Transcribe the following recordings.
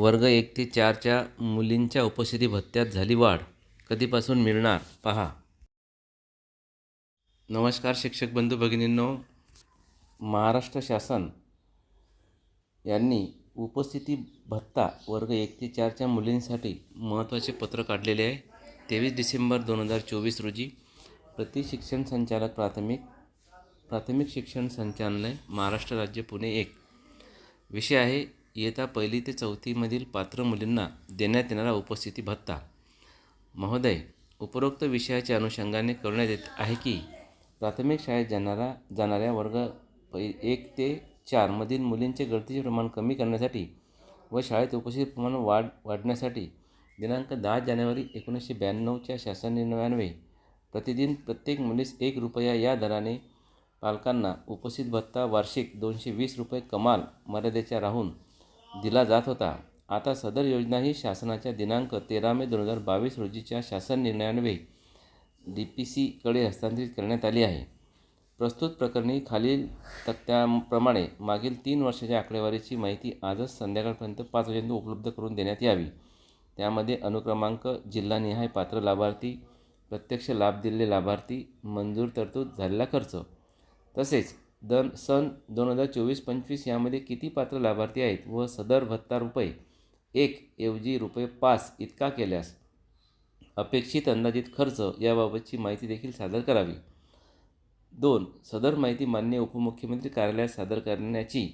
वर्ग एक ते चारच्या मुलींच्या उपस्थिती भत्त्यात झाली वाढ. कधीपासून मिळणार? पहा. नमस्कार शिक्षक बंधू भगिनींनो. महाराष्ट्र शासन यांनी उपस्थिती भत्ता वर्ग एक ते चारच्या मुलींसाठी महत्त्वाचे पत्र काढलेले आहे. तेवीस डिसेंबर दोन हजार चोवीस रोजी प्रति शिक्षण संचालक प्राथमिक प्राथमिक शिक्षण संचालनालय महाराष्ट्र राज्य पुणे एक. विषय आहे इयत्ता पहिली ते चौथीमधील पात्र मुलींना देण्यात येणारा उपस्थिती भत्ता. महोदय उपरोक्त विषयाच्या अनुषंगाने करण्यात येत आहे की प्राथमिक शाळेत जाणारा जाणाऱ्या वर्ग पै एक ते चारमधील मुलींचे गळतीचे प्रमाण कमी करण्यासाठी व शाळेत उपस्थित प्रमाण वाढ वाढण्यासाठी दिनांक दहा जानेवारी एकोणीसशे ब्याण्णवच्या शासन निर्णयान्वये प्रतिदिन प्रत्येक मुलीस एक रुपया या दराने पालकांना उपस्थित भत्ता वार्षिक दोनशे वीस रुपये कमाल मर्यादेच्या राहून दिला जात होता. आता सदर योजना ही शासनाच्या दिनांक तेरा मे दोन हजार बावीस रोजीच्या शासन निर्णयान्वये डी पी सीकडे हस्तांतरित करण्यात आली आहे. प्रस्तुत प्रकरणी खालील तक्त्याप्रमाणे मागील तीन वर्षाच्या आकडेवारीची माहिती आजच संध्याकाळपर्यंत पाच वाजेपर्यंत उपलब्ध करून देण्यात यावी. त्यामध्ये अनुक्रमांक जिल्हानिहाय पात्र लाभार्थी प्रत्यक्ष लाभ दिलेले लाभार्थी मंजूर तरतूद झालेला खर्च तसेच दन सन दोन हजार चोवीस पंचवीस यामध्ये किती पात्र लाभार्थी आहेत व सदर भत्ता रुपये एक ऐवजी रुपये पाच इतका केल्यास अपेक्षित अंदाजित खर्च याबाबतची माहिती देखील सादर करावी. दोन सदर माहिती मान्य उपमुख्यमंत्री कार्यालयात सादर करण्याची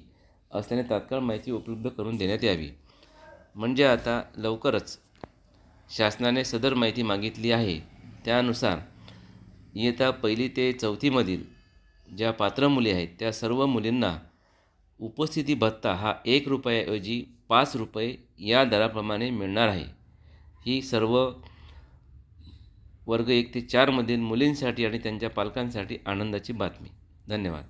असल्याने तात्काळ माहिती उपलब्ध करून देण्यात यावी. म्हणजे आता लवकरच शासनाने सदर माहिती मागितली आहे. त्यानुसार इयत्ता पहिली ते चौथीमधील ज्या पात्र मुली आहेत त्या सर्व मुलींना उपस्थिती भत्ता हा एक रुपयाऐवजी पाच रुपये या दराप्रमाणे मिळणार आहे. ही सर्व वर्ग एक ते चारमधील मुलींसाठी आणि त्यांच्या पालकांसाठी आनंदाची बातमी. धन्यवाद.